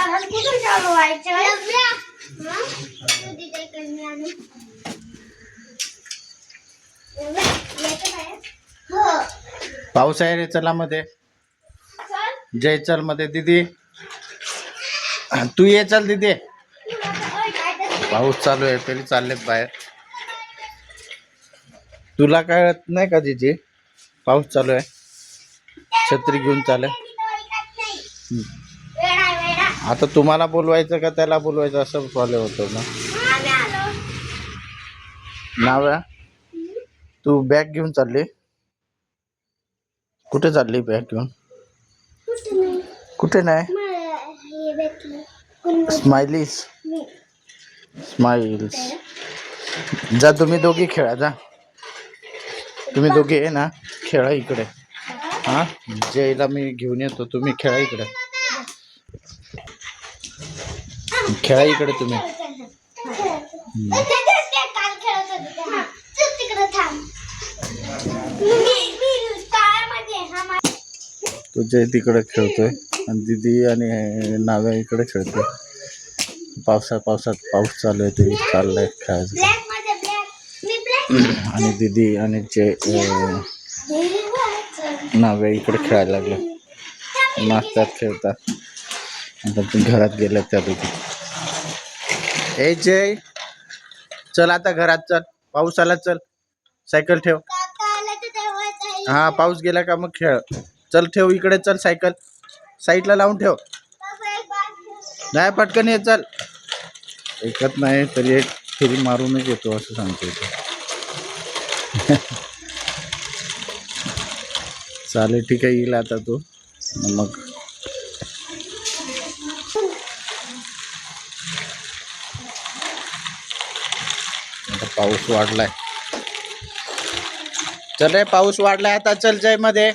चालाल कुठून चालू व्हायचं? हो? पाऊस आहे रे चला मध्ये. जय चलमध्ये दीदी. तू ये चल दीदी. पाऊस चालू आहे तरी चाललेत बाहेर. तुला कळत नाही का जीजी पाऊस चालू आहे. छत्री घेऊन चालेल. हम्म. आता तुम्हाला बोलवायचं का त्याला बोलवायचं? असं प्रॉब्लेम होतो ना. नाव्या तू बॅग घेऊन चालली? कुठे चालली बॅग घेऊन? कुठे नाही? स्माइलीस स्माइल्स जा तुम्ही दोघी खेळा जा. तुम्ही दोघे ना खेळा इकडे. हां? जयला मी घेऊन येतो तुम्ही खेळा इकडे. खेळा इकडे तुम्ही. तो जय तिकडे खेळतोय आणि दीदी आणि नाव्या इकडे खेळतोय. पावसात पावसात पाऊस चालू आहे ते चाललंय खेळायचं. आणि दीदी आणि जय नाव्या इकडे खेळायला लागले. नाचतात खेळतात. आता घरात गेल्या त्या ए जय. चल आता घरात चल. पाऊस आला चल. सायकल ठेव. हा पाऊस गेला का मग खेळ. चल ठेव इकडे चल सायकल. साईडला लावून ठेव. नाही पटकन ये चल. ऐकत नाही तरी एक फिरी मारूनच येतो असं सांगतो इथे. चालेल ठीक आहे येईल आता तो. मग आता पाऊस वाढलाय. चल रे पाऊस वाढलाय आता. चल जयमध्ये